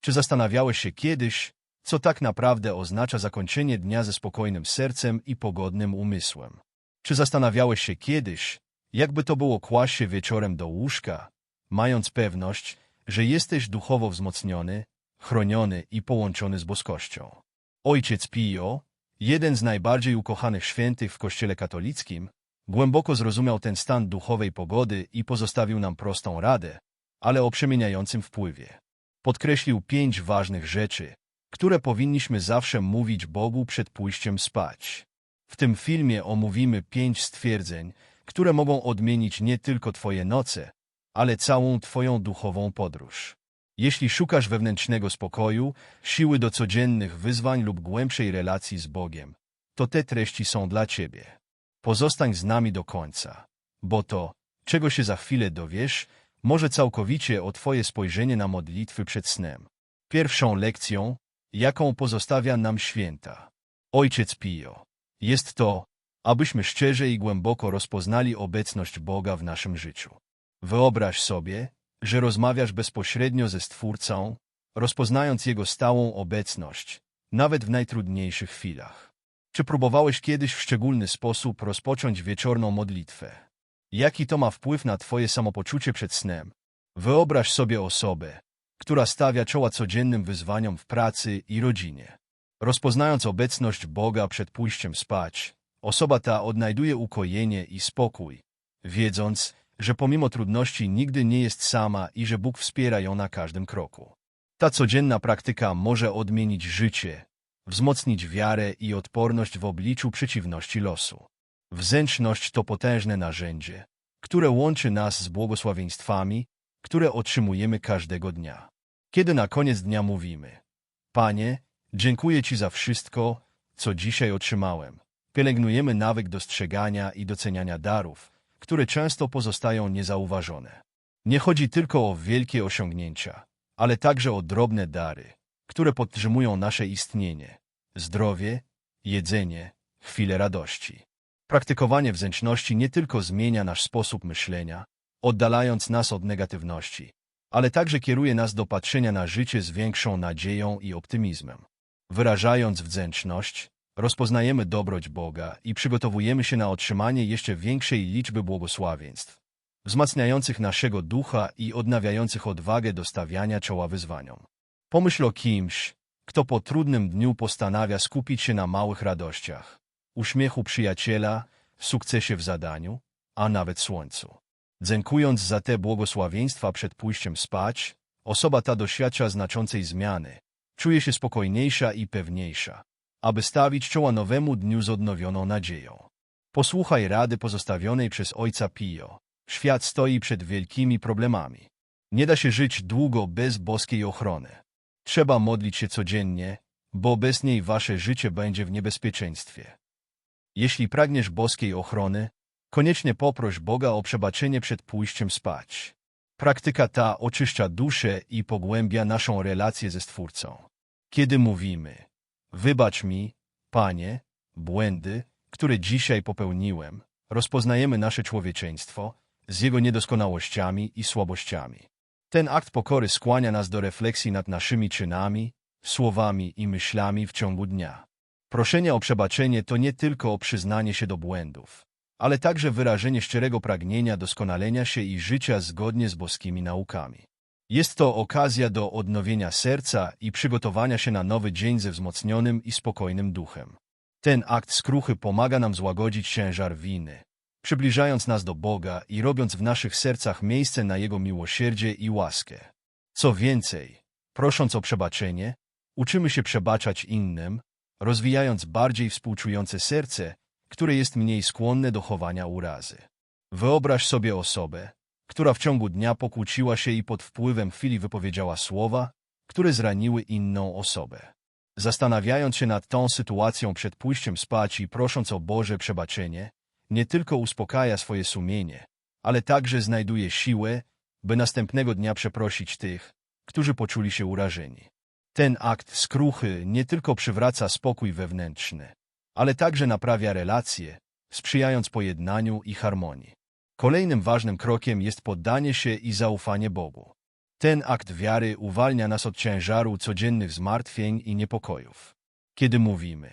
Czy zastanawiałeś się kiedyś, co tak naprawdę oznacza zakończenie dnia ze spokojnym sercem i pogodnym umysłem? Czy zastanawiałeś się kiedyś, jakby to było kłaść się wieczorem do łóżka, mając pewność, że jesteś duchowo wzmocniony, chroniony i połączony z boskością? Ojciec Pio, jeden z najbardziej ukochanych świętych w Kościele katolickim, głęboko zrozumiał ten stan duchowej pogody i pozostawił nam prostą radę, ale o przemieniającym wpływie. Podkreślił pięć ważnych rzeczy, które powinniśmy zawsze mówić Bogu przed pójściem spać. W tym filmie omówimy pięć stwierdzeń, które mogą odmienić nie tylko Twoje noce, ale całą Twoją duchową podróż. Jeśli szukasz wewnętrznego spokoju, siły do codziennych wyzwań lub głębszej relacji z Bogiem, to te treści są dla Ciebie. Pozostań z nami do końca, bo to, czego się za chwilę dowiesz, może całkowicie o Twoje spojrzenie na modlitwy przed snem. Pierwszą lekcją, jaką pozostawia nam święta. Ojciec Pio. Jest to, abyśmy szczerze i głęboko rozpoznali obecność Boga w naszym życiu. Wyobraź sobie, że rozmawiasz bezpośrednio ze Stwórcą, rozpoznając Jego stałą obecność, nawet w najtrudniejszych chwilach. Czy próbowałeś kiedyś w szczególny sposób rozpocząć wieczorną modlitwę? Jaki to ma wpływ na Twoje samopoczucie przed snem? Wyobraź sobie osobę, która stawia czoła codziennym wyzwaniom w pracy i rodzinie. Rozpoznając obecność Boga przed pójściem spać, osoba ta odnajduje ukojenie i spokój, wiedząc, że pomimo trudności nigdy nie jest sama i że Bóg wspiera ją na każdym kroku. Ta codzienna praktyka może odmienić życie, wzmocnić wiarę i odporność w obliczu przeciwności losu. Wzęczność to potężne narzędzie, które łączy nas z błogosławieństwami, które otrzymujemy każdego dnia. Kiedy na koniec dnia mówimy, Panie, dziękuję Ci za wszystko, co dzisiaj otrzymałem, pielęgnujemy nawyk dostrzegania i doceniania darów, które często pozostają niezauważone. Nie chodzi tylko o wielkie osiągnięcia, ale także o drobne dary, które podtrzymują nasze istnienie, zdrowie, jedzenie, chwile radości. Praktykowanie wdzięczności nie tylko zmienia nasz sposób myślenia, oddalając nas od negatywności, ale także kieruje nas do patrzenia na życie z większą nadzieją i optymizmem. Wyrażając wdzięczność, rozpoznajemy dobroć Boga i przygotowujemy się na otrzymanie jeszcze większej liczby błogosławieństw, wzmacniających naszego ducha i odnawiających odwagę do stawiania czoła wyzwaniom. Pomyśl o kimś, kto po trudnym dniu postanawia skupić się na małych radościach, uśmiechu przyjaciela, sukcesie w zadaniu, a nawet słońcu. Dziękując za te błogosławieństwa przed pójściem spać, osoba ta doświadcza znaczącej zmiany, czuje się spokojniejsza i pewniejsza, aby stawić czoła nowemu dniu z odnowioną nadzieją. Posłuchaj rady pozostawionej przez ojca Pio. Świat stoi przed wielkimi problemami. Nie da się żyć długo bez boskiej ochrony. Trzeba modlić się codziennie, bo bez niej wasze życie będzie w niebezpieczeństwie. Jeśli pragniesz boskiej ochrony, koniecznie poproś Boga o przebaczenie przed pójściem spać. Praktyka ta oczyszcza duszę i pogłębia naszą relację ze Stwórcą. Kiedy mówimy, wybacz mi, Panie, błędy, które dzisiaj popełniłem, rozpoznajemy nasze człowieczeństwo z jego niedoskonałościami i słabościami. Ten akt pokory skłania nas do refleksji nad naszymi czynami, słowami i myślami w ciągu dnia. Proszenie o przebaczenie to nie tylko przyznanie się do błędów, ale także wyrażenie szczerego pragnienia doskonalenia się i życia zgodnie z boskimi naukami. Jest to okazja do odnowienia serca i przygotowania się na nowy dzień ze wzmocnionym i spokojnym duchem. Ten akt skruchy pomaga nam złagodzić ciężar winy, przybliżając nas do Boga i robiąc w naszych sercach miejsce na Jego miłosierdzie i łaskę. Co więcej, prosząc o przebaczenie, uczymy się przebaczać innym, rozwijając bardziej współczujące serce, które jest mniej skłonne do chowania urazy. Wyobraź sobie osobę, która w ciągu dnia pokłóciła się i pod wpływem chwili wypowiedziała słowa, które zraniły inną osobę. Zastanawiając się nad tą sytuacją przed pójściem spać i prosząc o Boże przebaczenie, nie tylko uspokaja swoje sumienie, ale także znajduje siłę, by następnego dnia przeprosić tych, którzy poczuli się urażeni. Ten akt skruchy nie tylko przywraca spokój wewnętrzny, ale także naprawia relacje, sprzyjając pojednaniu i harmonii. Kolejnym ważnym krokiem jest poddanie się i zaufanie Bogu. Ten akt wiary uwalnia nas od ciężaru codziennych zmartwień i niepokojów. Kiedy mówimy,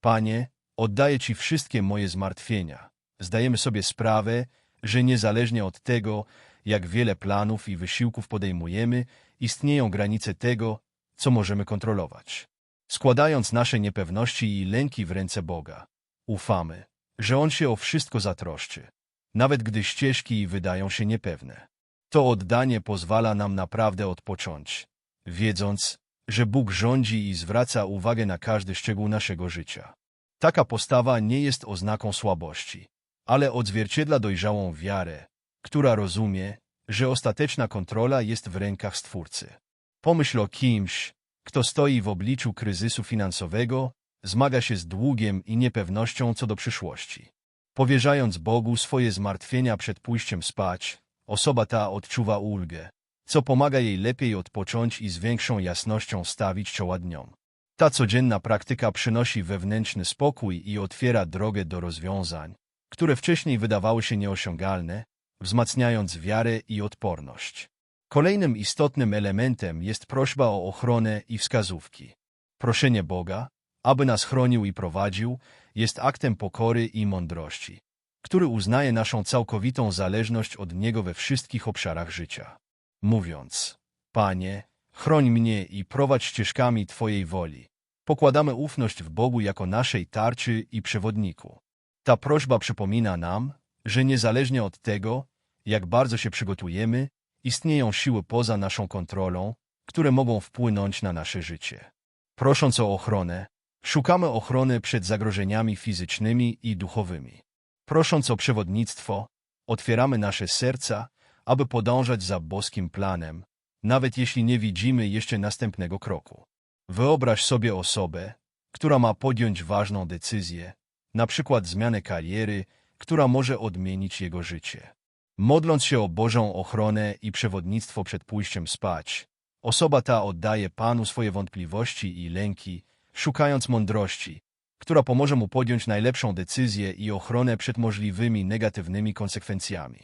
Panie, oddaję Ci wszystkie moje zmartwienia, zdajemy sobie sprawę, że niezależnie od tego, jak wiele planów i wysiłków podejmujemy, istnieją granice tego, co możemy kontrolować. Składając nasze niepewności i lęki w ręce Boga, ufamy, że On się o wszystko zatroszczy, nawet gdy ścieżki wydają się niepewne. To oddanie pozwala nam naprawdę odpocząć, wiedząc, że Bóg rządzi i zwraca uwagę na każdy szczegół naszego życia. Taka postawa nie jest oznaką słabości, ale odzwierciedla dojrzałą wiarę, która rozumie, że ostateczna kontrola jest w rękach Stwórcy. Pomyśl o kimś, kto stoi w obliczu kryzysu finansowego, zmaga się z długiem i niepewnością co do przyszłości. Powierzając Bogu swoje zmartwienia przed pójściem spać, osoba ta odczuwa ulgę, co pomaga jej lepiej odpocząć i z większą jasnością stawić czoła dniom. Ta codzienna praktyka przynosi wewnętrzny spokój i otwiera drogę do rozwiązań, które wcześniej wydawały się nieosiągalne, wzmacniając wiarę i odporność. Kolejnym istotnym elementem jest prośba o ochronę i wskazówki. Proszenie Boga, aby nas chronił i prowadził, jest aktem pokory i mądrości, który uznaje naszą całkowitą zależność od Niego we wszystkich obszarach życia. Mówiąc, Panie, chroń mnie i prowadź ścieżkami Twojej woli, pokładamy ufność w Bogu jako naszej tarczy i przewodniku. Ta prośba przypomina nam, że niezależnie od tego, jak bardzo się przygotujemy, istnieją siły poza naszą kontrolą, które mogą wpłynąć na nasze życie. Prosząc o ochronę, szukamy ochrony przed zagrożeniami fizycznymi i duchowymi. Prosząc o przewodnictwo, otwieramy nasze serca, aby podążać za boskim planem, nawet jeśli nie widzimy jeszcze następnego kroku. Wyobraź sobie osobę, która ma podjąć ważną decyzję, na przykład zmianę kariery, która może odmienić jego życie. Modląc się o Bożą ochronę i przewodnictwo przed pójściem spać, osoba ta oddaje Panu swoje wątpliwości i lęki, szukając mądrości, która pomoże mu podjąć najlepszą decyzję i ochronę przed możliwymi negatywnymi konsekwencjami.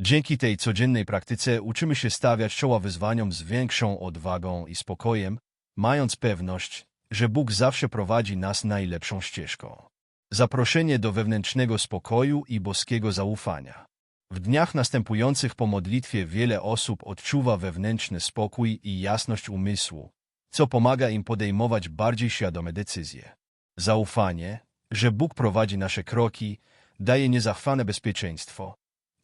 Dzięki tej codziennej praktyce uczymy się stawiać czoła wyzwaniom z większą odwagą i spokojem, mając pewność, że Bóg zawsze prowadzi nas najlepszą ścieżką. Zaproszenie do wewnętrznego spokoju i boskiego zaufania. W dniach następujących po modlitwie wiele osób odczuwa wewnętrzny spokój i jasność umysłu, co pomaga im podejmować bardziej świadome decyzje. Zaufanie, że Bóg prowadzi nasze kroki, daje niezachwane bezpieczeństwo.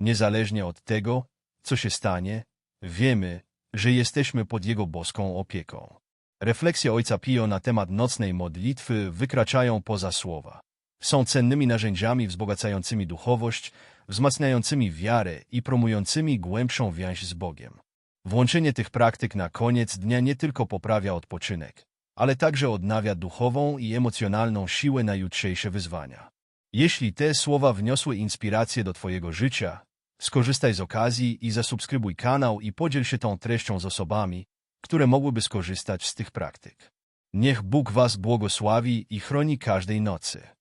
Niezależnie od tego, co się stanie, wiemy, że jesteśmy pod Jego boską opieką. Refleksje Ojca Pio na temat nocnej modlitwy wykraczają poza słowa. Są cennymi narzędziami wzbogacającymi duchowość, wzmacniającymi wiarę i promującymi głębszą więź z Bogiem. Włączenie tych praktyk na koniec dnia nie tylko poprawia odpoczynek, ale także odnawia duchową i emocjonalną siłę na jutrzejsze wyzwania. Jeśli te słowa wniosły inspirację do Twojego życia, skorzystaj z okazji i zasubskrybuj kanał i podziel się tą treścią z osobami, które mogłyby skorzystać z tych praktyk. Niech Bóg Was błogosławi i chroni każdej nocy.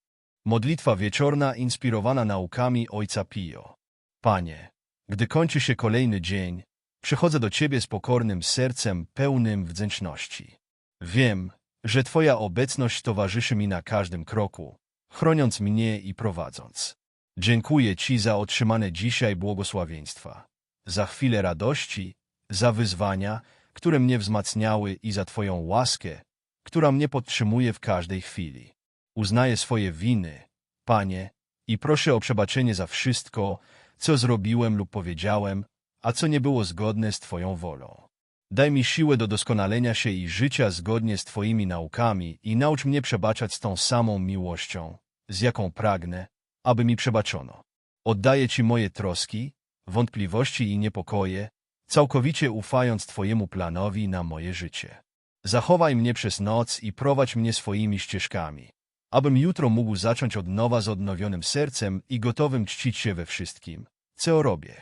Modlitwa wieczorna inspirowana naukami Ojca Pio. Panie, gdy kończy się kolejny dzień, przychodzę do Ciebie z pokornym sercem pełnym wdzięczności. Wiem, że Twoja obecność towarzyszy mi na każdym kroku, chroniąc mnie i prowadząc. Dziękuję Ci za otrzymane dzisiaj błogosławieństwa, za chwilę radości, za wyzwania, które mnie wzmacniały i za Twoją łaskę, która mnie podtrzymuje w każdej chwili. Uznaję swoje winy, Panie, i proszę o przebaczenie za wszystko, co zrobiłem lub powiedziałem, a co nie było zgodne z Twoją wolą. Daj mi siłę do doskonalenia się i życia zgodnie z Twoimi naukami i naucz mnie przebaczać z tą samą miłością, z jaką pragnę, aby mi przebaczono. Oddaję Ci moje troski, wątpliwości i niepokoje, całkowicie ufając Twojemu planowi na moje życie. Zachowaj mnie przez noc i prowadź mnie swoimi ścieżkami, abym jutro mógł zacząć od nowa z odnowionym sercem i gotowym czcić się we wszystkim, co robię.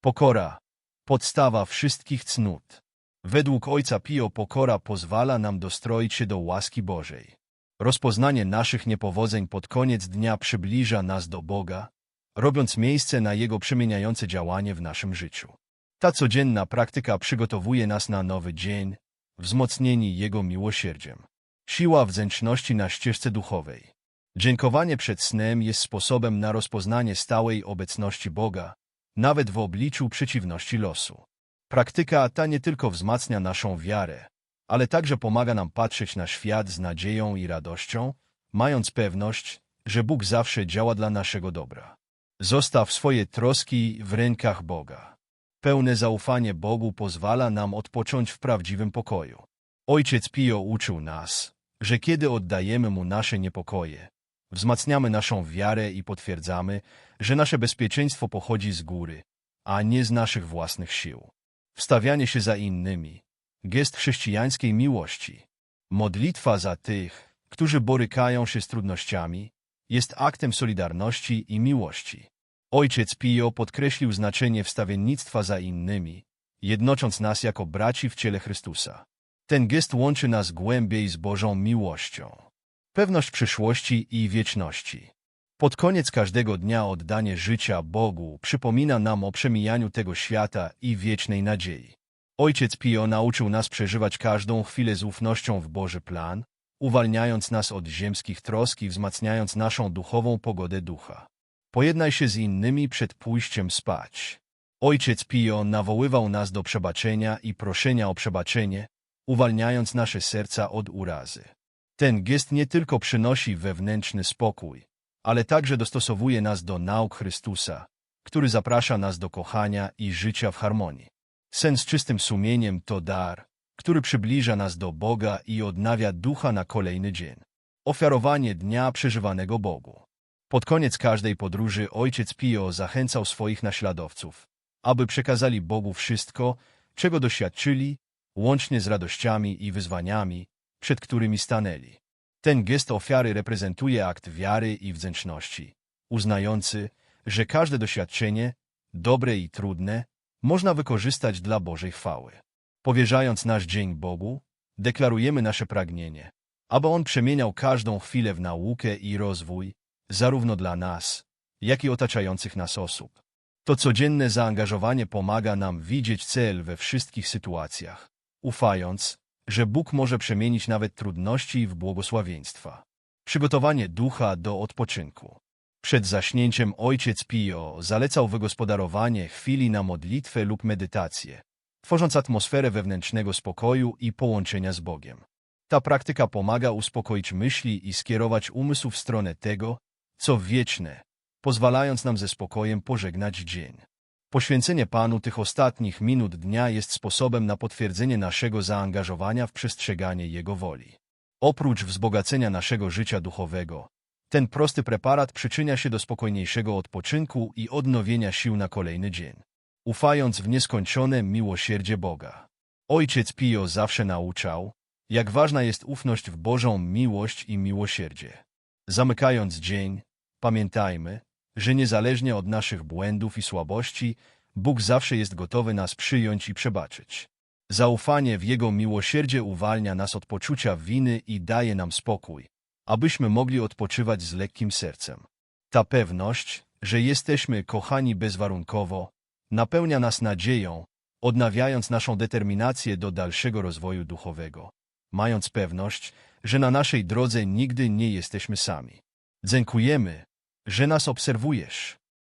Pokora, podstawa wszystkich cnót. Według Ojca Pio pokora pozwala nam dostroić się do łaski Bożej. Rozpoznanie naszych niepowodzeń pod koniec dnia przybliża nas do Boga, robiąc miejsce na Jego przemieniające działanie w naszym życiu. Ta codzienna praktyka przygotowuje nas na nowy dzień, wzmocnieni Jego miłosierdziem. Siła wdzięczności na ścieżce duchowej. Dziękowanie przed snem jest sposobem na rozpoznanie stałej obecności Boga, nawet w obliczu przeciwności losu. Praktyka ta nie tylko wzmacnia naszą wiarę, ale także pomaga nam patrzeć na świat z nadzieją i radością, mając pewność, że Bóg zawsze działa dla naszego dobra. Zostaw swoje troski w rękach Boga. Pełne zaufanie Bogu pozwala nam odpocząć w prawdziwym pokoju. Ojciec Pio uczył nas, że kiedy oddajemy Mu nasze niepokoje, wzmacniamy naszą wiarę i potwierdzamy, że nasze bezpieczeństwo pochodzi z góry, a nie z naszych własnych sił. Wstawianie się za innymi, gest chrześcijańskiej miłości, modlitwa za tych, którzy borykają się z trudnościami, jest aktem solidarności i miłości. Ojciec Pio podkreślił znaczenie wstawiennictwa za innymi, jednocząc nas jako braci w ciele Chrystusa. Ten gest łączy nas głębiej z Bożą miłością. Pewność przyszłości i wieczności. Pod koniec każdego dnia oddanie życia Bogu przypomina nam o przemijaniu tego świata i wiecznej nadziei. Ojciec Pio nauczył nas przeżywać każdą chwilę z ufnością w Boży plan, uwalniając nas od ziemskich trosk i wzmacniając naszą duchową pogodę ducha. Pojednaj się z innymi przed pójściem spać. Ojciec Pio nawoływał nas do przebaczenia i proszenia o przebaczenie, uwalniając nasze serca od urazy. Ten gest nie tylko przynosi wewnętrzny spokój, ale także dostosowuje nas do nauk Chrystusa, który zaprasza nas do kochania i życia w harmonii. Sen z czystym sumieniem to dar, który przybliża nas do Boga i odnawia ducha na kolejny dzień. Ofiarowanie dnia przeżywanego Bogu. Pod koniec każdej podróży ojciec Pio zachęcał swoich naśladowców, aby przekazali Bogu wszystko, czego doświadczyli, łącznie z radościami i wyzwaniami, przed którymi stanęli. Ten gest ofiary reprezentuje akt wiary i wdzięczności, uznający, że każde doświadczenie, dobre i trudne, można wykorzystać dla Bożej chwały. Powierzając nasz dzień Bogu, deklarujemy nasze pragnienie, aby On przemieniał każdą chwilę w naukę i rozwój, zarówno dla nas, jak i otaczających nas osób. To codzienne zaangażowanie pomaga nam widzieć cel we wszystkich sytuacjach, ufając, że Bóg może przemienić nawet trudności w błogosławieństwa. Przygotowanie ducha do odpoczynku. Przed zaśnięciem ojciec Pio zalecał wygospodarowanie chwili na modlitwę lub medytację, tworząc atmosferę wewnętrznego spokoju i połączenia z Bogiem. Ta praktyka pomaga uspokoić myśli i skierować umysł w stronę tego, co wieczne, pozwalając nam ze spokojem pożegnać dzień. Poświęcenie Panu tych ostatnich minut dnia jest sposobem na potwierdzenie naszego zaangażowania w przestrzeganie Jego woli. Oprócz wzbogacenia naszego życia duchowego, ten prosty preparat przyczynia się do spokojniejszego odpoczynku i odnowienia sił na kolejny dzień, ufając w nieskończone miłosierdzie Boga. Ojciec Pio zawsze nauczał, jak ważna jest ufność w Bożą miłość i miłosierdzie. Zamykając dzień, pamiętajmy, że niezależnie od naszych błędów i słabości, Bóg zawsze jest gotowy nas przyjąć i przebaczyć. Zaufanie w Jego miłosierdzie uwalnia nas od poczucia winy i daje nam spokój, abyśmy mogli odpoczywać z lekkim sercem. Ta pewność, że jesteśmy kochani bezwarunkowo, napełnia nas nadzieją, odnawiając naszą determinację do dalszego rozwoju duchowego, mając pewność, że na naszej drodze nigdy nie jesteśmy sami. Dziękujemy, że nas obserwujesz.